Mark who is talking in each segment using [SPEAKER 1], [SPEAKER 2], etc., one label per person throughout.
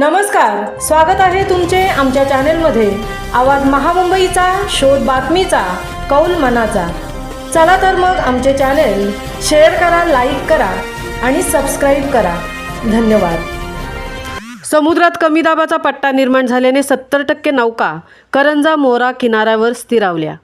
[SPEAKER 1] नमस्कार स्वागत आहे तुमचे आमच्या चॅनेलमध्ये. आवाज महामुंबईचा शोध बातमीचा कौल मनाचा. चला तर मग आमचे चॅनेल शेअर करा लाईक करा आणि सबस्क्राईब करा. धन्यवाद. समुद्रात कमी दाबाचा पट्टा निर्माण झाल्याने सत्तर टक्के नौका करंजा मोरा किनाऱ्यावर स्थिरावल्या.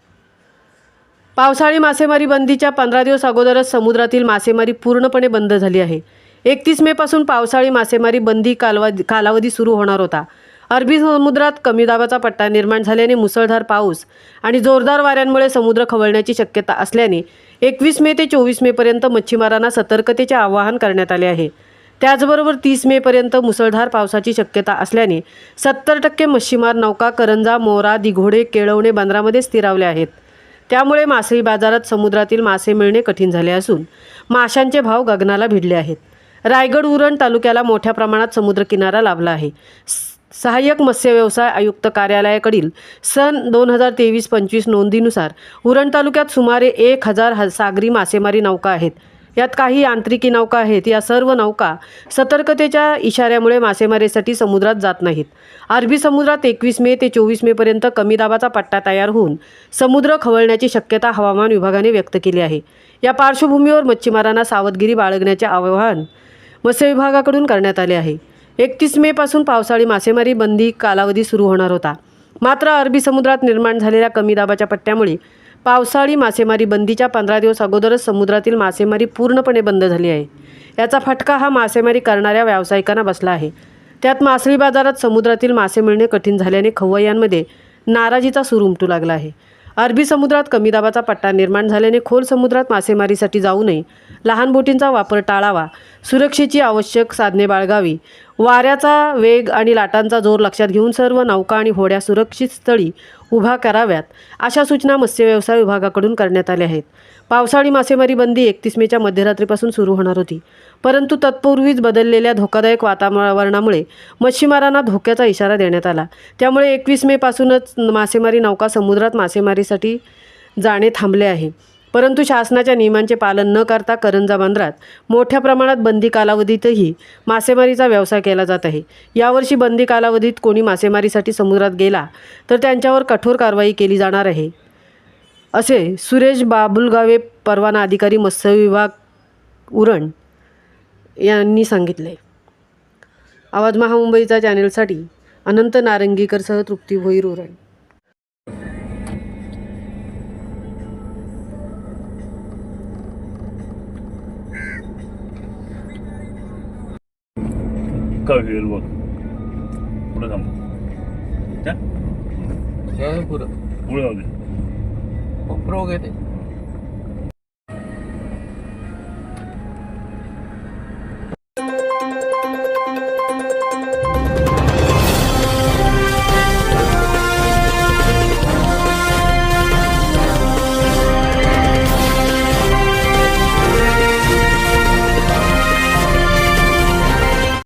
[SPEAKER 1] पावसाळी मासेमारी बंदीच्या पंधरा दिवस अगोदरच समुद्रातील मासेमारी पूर्णपणे बंद झाली आहे. एकतीस मेपासून पावसाळी मासेमारी बंदी कालवा कालावधी सुरू होणार होता. अरबी समुद्रात कमी दाबाचा पट्टा निर्माण झाल्याने मुसळधार पाऊस आणि जोरदार वाऱ्यांमुळे समुद्र खवळण्याची शक्यता असल्याने एकवीस मे ते चोवीस मेपर्यंत मच्छीमारांना सतर्कतेचे आवाहन करण्यात आले आहे. त्याचबरोबर तीस मेपर्यंत मुसळधार पावसाची शक्यता असल्याने सत्तर टक्के मच्छीमार नौका करंजा मोरा दिघोडे केळवणे बंदरामध्ये स्थिरावले आहेत. त्यामुळे मासळी बाजारात समुद्रातील मासे मिळणे कठीण झाले असून माशांचे भाव गगनाला भिडले आहेत. रायगड उरण तालुक्याला मोठ्या प्रमाणात समुद्रकिनारा लाभला आहे. स- सहाय्यक मत्स्य व्यवसाय आयुक्त कार्यालयाकडील सन दोन हजार तेवीस पंचवीस नोंदीनुसार उरण तालुक्यात सुमारे एक हजार ह सागरी मासेमारी नौका आहेत. यात काही यांत्रिकी नौका आहेत. या सर्व नौका सतर्कतेच्या इशाऱ्यामुळे मासेमारीसाठी समुद्रात जात नाहीत. अरबी समुद्रात एकवीस मे ते चोवीस मेपर्यंत कमी दाबाचा पट्टा तयार होऊन समुद्र खवळण्याची शक्यता हवामान विभागाने व्यक्त केली आहे. या पार्श्वभूमीवर मच्छीमारांना सावधगिरी बाळगण्याचे आवाहन मत्स्य विभागाकडून करण्यात आले आहे. एकतीस मेपासून पावसाळी मासेमारी बंदी कालावधी सुरू होणार होता. मात्र अरबी समुद्रात निर्माण झालेल्या कमी दाबाच्या पट्ट्यामुळे पावसाळी मासेमारी बंदीच्या पंधरा दिवस अगोदरच समुद्रातील मासेमारी पूर्णपणे बंद झाली आहे. याचा फटका हा मासेमारी करणाऱ्या व्यावसायिकांना बसला आहे. त्यात मासळी बाजारात समुद्रातील मासे मिळणे कठीण झाल्याने खवय्यांमध्ये नाराजीचा सूर उमटू लागला आहे. अरबी समुद्रात कमी दाबाचा पट्टा निर्माण झाल्याने खोल समुद्रात मासेमारीसाठी जाऊ नये. लहान बोटींचा वापर टाळावा. सुरक्षेची आवश्यक साधने बाळगावी. वाऱ्याचा वेग आणि लाटांचा जोर लक्षात घेऊन सर्व नौका आणि होड्या सुरक्षित स्थळी उभा कराव्यात अशा सूचना मत्स्य व्यवसाय विभागाकडून करण्यात आल्या आहेत. पावसाळी मासेमारी बंदी एकतीस मेच्या मध्यरात्रीपासून सुरू होणार होती. परंतु तत्पूर्वीच बदललेल्या धोकादायक वातावरणामुळे मच्छीमारांना धोक्याचा इशारा देण्यात आला. त्यामुळे एकवीस मेपासूनच मासेमारी नौका समुद्रात मासेमारीसाठी जाणे थांबले आहे. परंतु शासनाच्या नियमांचे पालन न करता करंजा बंदरात मोठ्या प्रमाणात बंदी कालावधीतही मासेमारीचा व्यवसाय केला जात आहे. यावर्षी बंदी कालावधीत कोणी मासेमारीसाठी समुद्रात गेला तर त्यांच्यावर कठोर कारवाई केली जाणार आहे. असे सुरेश बाबुलगावे परवाना अधिकारी मत्स्य विभाग उरण यांनी सांगितले. आवाज महामुंबईचा चॅनेलसाठी अनंत नारंगीकरसह तृप्ती भोईर उरण.
[SPEAKER 2] काय होईल बघ. पुढे थांब.
[SPEAKER 3] पुरं
[SPEAKER 2] पुढे. जाऊ दे.
[SPEAKER 3] कोपरं वगैरे